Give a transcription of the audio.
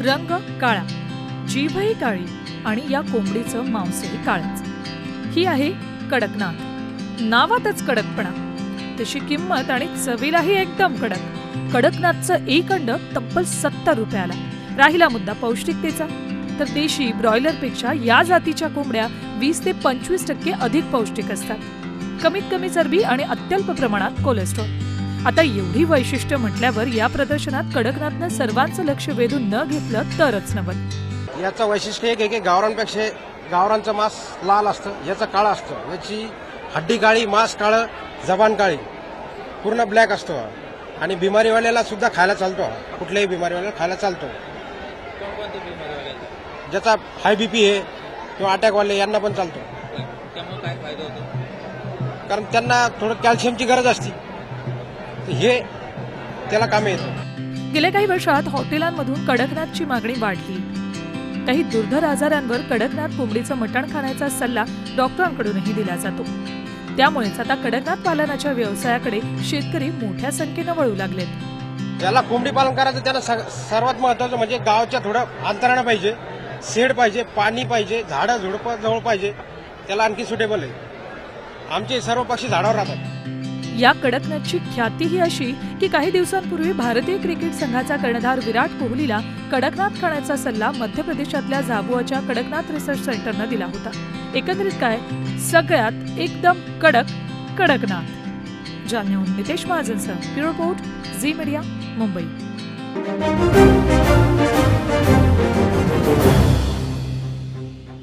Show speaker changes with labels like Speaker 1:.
Speaker 1: रंग काळा जीभही काळी आणि या कोंबडीचं मांसही काळच. ही आहे कडकनाथ. नावातच कडकपणा. तशी किंमत आणि चवीलाही एकदम कडक. कडकनाथचं एक अंड तब्बल सत्तर रुपयाला. राहिला मुद्दा पौष्टिकतेचा. तर देशी ब्रॉयलरपेक्षा या जातीच्या कोंबड्या वीस ते पंचवीस टक्के अधिक पौष्टिक असतात. कमीत कमी चरबी आणि अत्यल्प प्रमाणात कोलेस्ट्रॉल आता एवढी वैशिष्ट्य म्हटल्यावर या प्रदर्शनात कडकनाथनं सर्वांचं लक्ष वेधून न घेतलं तरच नवल
Speaker 2: याचं वैशिष्ट्य एक आहे की गावरांपेक्षा गावरांचं मांस लाल असतं याचं काळं असतं. याची हड्डी काळी मांस काळं जबान काळी. पूर्ण ब्लॅक असतो. हा. आणि बिमारीवाल्याला सुद्धा खायला चालतो. कुठल्याही बिमारीवाल्याला खायला चालतो. ज्याचा हाय बीपी आहे किंवा अटॅकवाले यांना पण चालतो.
Speaker 3: त्यामुळे काय फायदा होतो?
Speaker 2: कारण त्यांना थोडं कॅल्शियमची गरज असते. हे त्याला कामे येतं.
Speaker 1: गेल्या काही वर्षात हॉटेलांमधून कडकनाथची मागणी वाढली. काही दुर्धर आजारांवर कडकनाथ कोंबडीचं मटण खाण्याचा सल्ला डॉक्टरांकडूनही दिला जातो. त्यामुळेच आता कडकनाथ पालनाच्या व्यवसायाकडे शेतकरी मोठ्या संख्येनं वळू लागलेत.
Speaker 2: ज्याला कोंबडी पालन करायचं त्याला सर्वात महत्वाचं म्हणजे गावच्या थोडं अंतरानं पाहिजे. शेड पाहिजे पाणी पाहिजे झाडं झुडपं जवळ पाहिजे. त्याला आणखी सुटेबल आहे. आमचे सर्व पक्षी झाडावर राहतात.
Speaker 1: या कडकनाथची ख्याती ही अशी की काही दिवसांपूर्वी भारतीय क्रिकेट संघाचा कर्णधार विराट कोहलीला कडकनाथ खाण्याचा सल्ला मध्य प्रदेशातल्या झाबुआच्या कडकनाथ रिसर्च सेंटरनं दिला होता. एकंदरीत काय? सगळ्यात एकदम कडक कडकनाथ. जालन्याहून नितेश महाजनसह रिपोर्ट झी मीडिया मुंबई.